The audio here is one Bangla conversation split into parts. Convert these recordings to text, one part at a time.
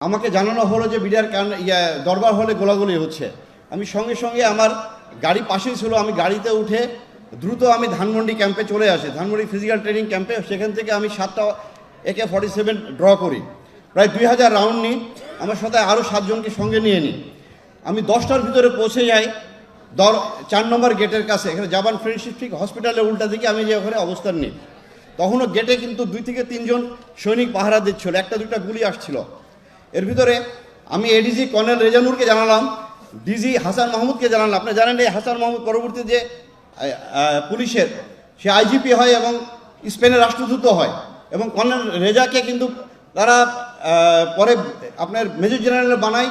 আমাকে জানানো হলো যে বিডিআর কান, ইয়া, দরবার হলে গোলাগুলি হচ্ছে। আমি সঙ্গে সঙ্গে আমার গাড়ি পাশেই ছিল, আমি গাড়িতে উঠে দ্রুত আমি ধানমন্ডি ক্যাম্পে চলে আসি। ধানমন্ডি ফিজিক্যাল ট্রেনিং ক্যাম্পে, সেখান থেকে আমি সাতটা একে ফর্টি সেভেন ড্র করি। প্রায় দুই হাজার রাউন্ড নিই, আমার সাথে আরও সাতজনকে সঙ্গে নিয়ে নিই। আমি দশটার ভিতরে পৌঁছে যাই, দর, চার নম্বর গেটের কাছে। এখানে জাপান ফ্রেন্ডশিপ ঠিক হসপিটালের উল্টা দিকে আমি যে ওখানে অবস্থান নিই। তখনও গেটে কিন্তু দুই থেকে তিনজন সৈনিক পাহারা দিচ্ছিল, একটা দুটা গুলি আসছিল। এর ভিতরে আমি এডিজি কর্নেল রেজানুরকে জানালাম ডিজি হাসান মাহমুদকে জানালাম। আপনি জানেন এই হাসান মাহমুদ পরবর্তী যে পুলিশের, সে আইজিপি হয় এবং স্পেনের রাষ্ট্রদূত হয় এবং কর্নেল রেজাকে কিন্তু তারা পরে আপনার মেজর জেনারেল বানায়।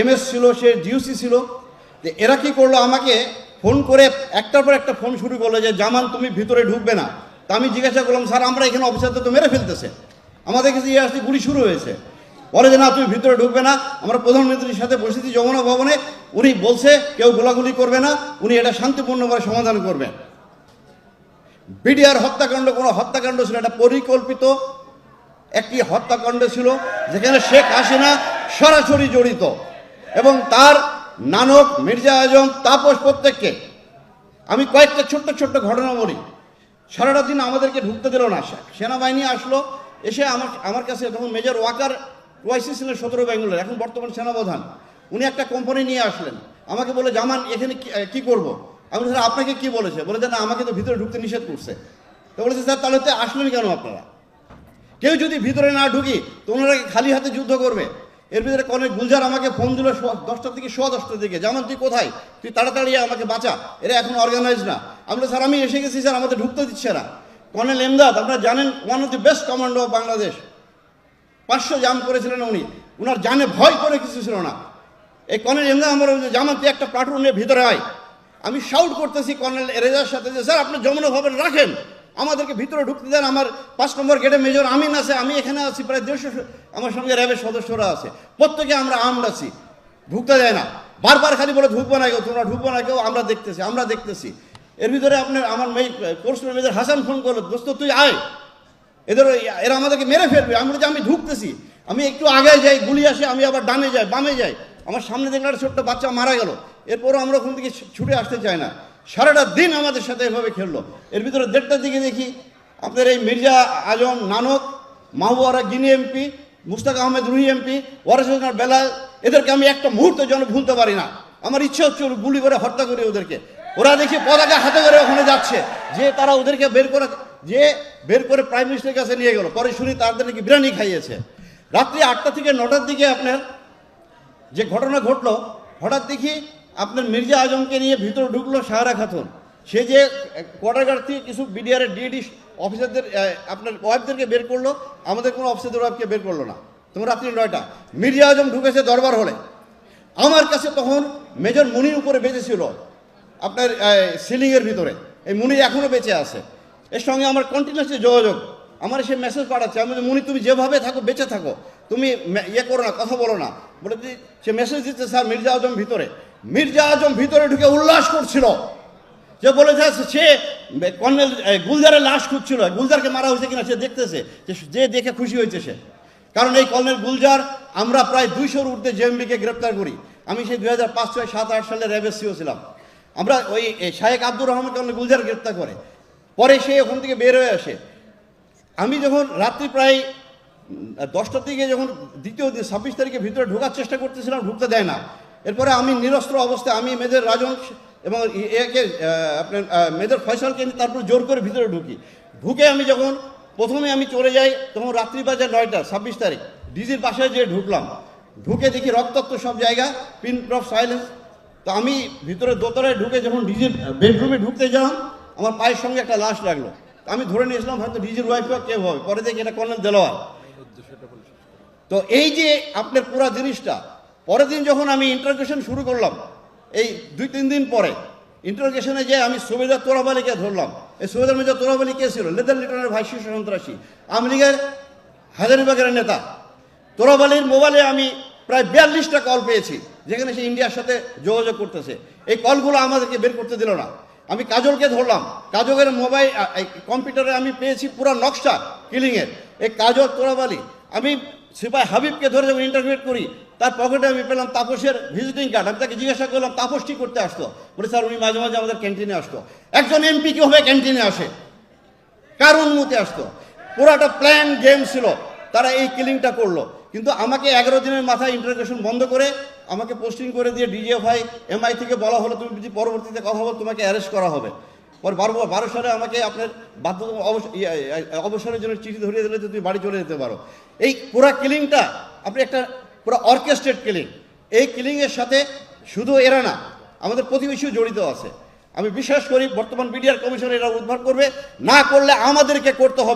এমএস ছিল, সে ডিউসি ছিল। যে এরা কি করল, আমাকে ফোন করে একটার পর একটা ফোন শুরু করল যে, জামান, তুমি ভিতরে ঢুকবে না। তা আমি জিজ্ঞাসা করলাম, স্যার, আমরা এখানে অফিসারদের তো মেরে ফেলতেছে। আমাদের কাছে ইয়ে আসলে গুলি শুরু হয়েছে। বলে যে, না, তুমি ভিতরে ঢুকবে না। আমরা প্রধানমন্ত্রীর সাথে বসেছি যমুনা ভবনে। উনি বলছে, কেউ গোলাগুলি করবে না। উনি এটা শান্তিপূর্ণভাবে সমাধান করবেন। বিডিআর হত্যাকাণ্ড, কোনো হত্যাকাণ্ড ছিল এটা পরিকল্পিত একটি হত্যাকাণ্ড ছিল, যেখানে শেখ হাসিনা সরাসরি জড়িত। এবং তার নানক মির্জা আজম তাপস প্রত্যেককে, আমি কয়েকটা ছোট্ট ছোট্ট ঘটনা বলি। সারাটা দিন আমাদেরকে ঢুকতে দিল না। সেনাবাহিনী আসলো, এসে আমার আমার কাছে তখন মেজর ওয়াকার ওয়াইসি ছিলেন সতেরো বেঙ্গলের এখন বর্তমান সেনাপ্রধান। উনি একটা কোম্পানি নিয়ে আসলেন। আমাকে বলে জামান এখানে কি- করব? আমি স্যার আপনাকে কি বলেছে? বলে যে না আমাকে তো ভিতরে ঢুকতে নিষেধ করছে। তো বলেছে স্যার তাহলে তো আসলেন কেন আপনারা? কেউ যদি ভিতরে না ঢুকি তো ওনারা খালি হাতে যুদ্ধ করবে? এর ভিতরে কর্নেল গুলজার আমাকে ফোন দিল দশটার থেকে সোয়া দশটার দিকে যেমন তুই কোথায়? তুই তাড়াতাড়ি আমাকে বাঁচা। এরা এখন অর্গানাইজ না। আমি বলি, স্যার আমি এসে গেছি স্যার আমাদের ঢুকতে দিচ্ছে না। কর্নেল এমদাদ আপনারা জানেন one of the best commando of Bangladesh পাঁচশো জাম করেছিলেন উনি। ওনার জানে ভয় করে কিছু ছিল না। এই কর্নেল এমদাদ আমার জামাতে একটা প্লাটুন নিয়ে ভিতরে আয়। আমি শাউট করতেছি কর্নেল এরেজার সাথে যে, স্যার, আপনি যমুনা ভবন রাখেন। আমাদেরকে ভিতরে ঢুকতে দেন। আমার পাঁচ নম্বর গেটে মেজর আমিন আছে, আমি এখানে আছি, প্রায় দেড়শো আমার সঙ্গে র্যাবের সদস্যরা আছে। প্রত্যেকে আমরা আর্মড আছি। ঢুকতে দেয় না। বারবার খালি বলে, ঢুকবো না কেউ, তোমরা ঢুকবো না কেউ, আমরা দেখতেছি আমরা দেখতেছি। এর ভিতরে আপনার, আমার মেয়ে কোর্স মেজর হাসান ফোন করল, দোস্ত, তুই আয়। এদের এরা আমাদেরকে মেরে ফেলবে। আমি বলি যে আমি ঢুকতেছি। আমি একটু আগে যাই, গুলি আসে, আমি আবার ডানে যাই, বামে যাই। আমার সামনে দেখলাম একটা ছোট্ট বাচ্চা মারা গেল। এরপরও আমরা ওখান থেকে ছুটে আসতে চাই না। সারাটা দিন আমাদের সাথে এভাবে খেললো। এর ভিতরে দেড়টার দিকে দেখি আপনার এই মির্জা আজম নানক মাহবুয়ারা গিনি এমপি, মুস্তাক আহমেদ রুহি এমপি ওয়ারেসার বেলাল, এদেরকে আমি একটা মুহূর্ত যেন ভুলতে পারি না। আমার ইচ্ছে হচ্ছে গুলি করে হত্যা করি ওদেরকে। ওরা দেখি পতাকা হাতে করে ওখানে যাচ্ছে। যে তারা ওদেরকে বের করে যে বের করে প্রাইম মিনিস্টারের কাছে নিয়ে গেল। পরে শুনি তাদের নাকি বিরিয়ানি খাইয়েছে। রাত্রি আটটা থেকে নটার দিকে আপনার যে ঘটনা ঘটলো, হঠাৎ দেখি আপনার মির্জা আজমকে নিয়ে ভিতরে ঢুকলো সাহারা খাতুন। সে যে কোয়ার্টারগার্ড থেকে কিছু বিডিআরের ডিডি অফিসারদের আপনার ওয়াইফদেরকে বের করল, আমাদের কোনো অফিসারদের ওয়াইফকে বের করল না। তখন রাত্রি নয়টা, মির্জা আজম ঢুকেছে দরবার হলে। আমার কাছে তখন মেজর মুনির উপরে বেঁচেছিল আপনার সিলিংয়ের ভিতরে। এই মুনি এখনও বেঁচে আছে। এর সঙ্গে আমার কন্টিনিউসলি যোগাযোগ। আমার সে মেসেজ পাঠাচ্ছে আমি বলি, মুনি তুমি যেভাবে থাকো বেঁচে থাকো। তুমি ইয়ে করো না কথা বলো না। বলে সে মেসেজ দিচ্ছে স্যার মির্জা আজম ভিতরে। মির্জা আজম ভিতরে ঢুকে উল্লাস করছিল। যে বলেছে সে কর্নেল গুলজারের লাশ খুঁজছিল। গুলজারকে মারা হয়েছে কিনা সে দেখতেছে। যে দেখে খুশি হয়েছে সে। কারণ এই কর্নেল গুলজার আমরা প্রায় দুইশোর ঊর্ধ্বে জেএমবিকে গ্রেপ্তার করি। আমি সেই দুই হাজার পাঁচ ছয় সাত আট সালে র্যাবের ছিলাম। আমরা ওই শাহেক আব্দুর রহমান কর্নেল গুলজার গ্রেপ্তার করে। পরে সে ওখান থেকে বের হয়ে আসে। আমি যখন রাত্রি প্রায় দশটার দিকে যখন দ্বিতীয় দিন ছাব্বিশ তারিখে ভিতরে ঢোকার চেষ্টা করতেছিলাম, ঢুকতে দেয় না। এরপরে আমি নিরস্ত্র অবস্থায় আমি মেজর রাজন এবং একে আপনার মেজর ফয়সালকে তারপর জোর করে ভিতরে ঢুকি। ঢুকে আমি যখন প্রথমে আমি চলে যাই তখন রাত্রি বাজে নয়টা, ছাব্বিশ তারিখ, ডিজির বাসায় যেয়ে ঢুকলাম। ঢুকে দেখি রক্তাক্ত সব জায়গা, পিন অফ সাইলেন্স। তো আমি ভিতরে দোতলায় ঢুকে যখন ডিজির বেডরুমে ঢুকতে গেলাম আমার পায়ের সঙ্গে একটা লাশ লাগল। আমি ধরে নিয়েছিলাম, হয়তো ডিজির ওয়াইফ কেউ হবে পরে দেখি এটা কর্নেল দেলোয়ার। তো এই যে আপনার পুরা জিনিসটা, পরের দিন যখন আমি ইন্টারোগেশন শুরু করলাম, এই দুই তিন দিন পরে ইন্টারোগেশনে যে আমি সুবেদার তোরাবালিকে ধরলাম। এই সুবেদার মেজর তোরাবালি কে ছিল? লেদার লিটনের ভাই শীর্ষ সন্ত্রাসী। আওয়ামী লীগের হাজারিবাগের নেতা। তোরাবালির মোবাইলে আমি প্রায় বিয়াল্লিশটা কল পেয়েছি, যেখানে সে ইন্ডিয়ার সাথে যোগাযোগ করতেছে। এই কলগুলো আমাদেরকে বের করতে দিল না। আমি কাজলকে ধরলাম। কাজলের মোবাইল কম্পিউটারে আমি পেয়েছি পুরো নকশা কিলিংয়ের। এই কাজল তোরাবালি, আমি সিপাই হাবিবকে ধরে যখন ইন্টারভিউ করি, তার পকেটে আমি পেলাম তাপসের ভিজিটিং কার্ড আমি তাকে জিজ্ঞাসা করলাম, তাপস কি করতে আসতো? বলে, স্যার, উনি মাঝে মাঝে আমাদের ক্যান্টিনে আসতো। একজন এমপি কীভাবে ক্যান্টিনে আসে? কার অনুমতি আসতো? পুরাটা প্ল্যান গেম ছিল। তারা এই কিলিংটা করল। কিন্তু আমাকে এগারো দিনের মাথায় ইন্টারগ্রেশন বন্ধ করে আমাকে পোস্টিং করে দিয়ে ডিজিএফআই এমআই থেকে বলা হলো তুমি যদি পরবর্তীতে কথা বল তোমাকে অ্যারেস্ট করা হবে। পর বারো বারো সালে আমাকে আপনার বাধ্য অবস- ইয়ে, অবসরের জন্য চিঠি ধরিয়ে দিলে তুমি বাড়ি চলে যেতে পারো। এই পুরা কিলিংটা আপনি একটা পুরো অর্কেস্ট্রেট কিলিং এই কিলিংয়ের সাথে শুধু এরা না আমাদের প্রতিবেশীও জড়িত আছে। আমি বিশ্বাস করি বর্তমান বিডিআর কমিশন এরা উদ্ধার করবে। না করলে আমাদেরকে করতে হবে